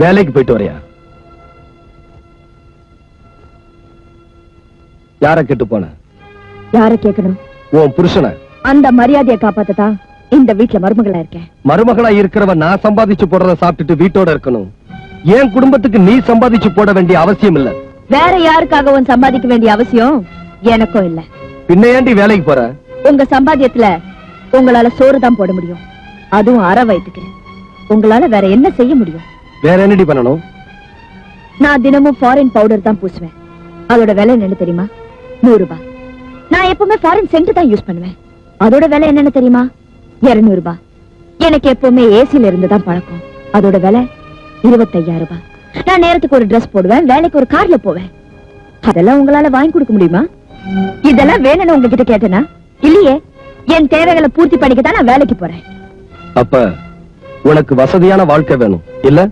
வேலைக்கு போயிட்டு வரையா? யார கெட்டு போன? யார கேட்கணும்? உன் புருஷனை. அந்த மரியாதையை காப்பாத்ததான் இந்த வீட்டுல மருமகளா இருக்கேன். மருமகளா இருக்கிறவ நான் சம்பாதிச்சு போடுறத சாப்பிட்டுட்டு வீட்டோட இருக்கணும். என் குடும்பத்துக்கு நீ சம்பாதிச்சு போட வேண்டிய அவசியம் இல்ல. வேற யாருக்காகவும் சம்பாதிக்க வேண்டிய அவசியம்? எனக்கும் இல்ல. பின்ன ஏண்டி வேலைக்கு போற? உங்க சம்பாத்தியத்துல உங்களால சோறு தான் போட முடியும். அதுவும் அற வயிற்றுக்கு உங்களால வேற என்ன செய்ய முடியும்? வேற என்னடி பண்ணணும்? நான் தினமும் ஃபாரின் பவுடர் தான் பூசுவேன். அதோட விலை என்னன்னு தெரியுமா? நூறு ரூபாய் நான் எப்பவுமே ஃபாரின் சென்ட் தான் யூஸ் பண்ணுவேன். அதோட விலை என்னன்னு தெரியுமா? இருநூறு ரூபாய் எனக்கு எப்பவுமே ஏசில இருந்து தான் பழக்கம். அதோட விலை இருபத்தையாயிரம் ரூபாய் நான் நேரத்துக்கு ஒரு Dress போடுவேன் வேலைக்கு ஒரு கார்ல போவேன். அதெல்லாம் உங்களால வாங்கி கொடுக்க முடியுமா? இதெல்லாம் வேணும்னு உங்ககிட்ட கேட்டேனா? இல்லையே. என் தேவைகளை பூர்த்தி பண்ணிக்க தான் நான் வேலைக்கு போறேன். அப்ப உனக்கு வசதியான வாழ்க்கை வேணும். இல்ல?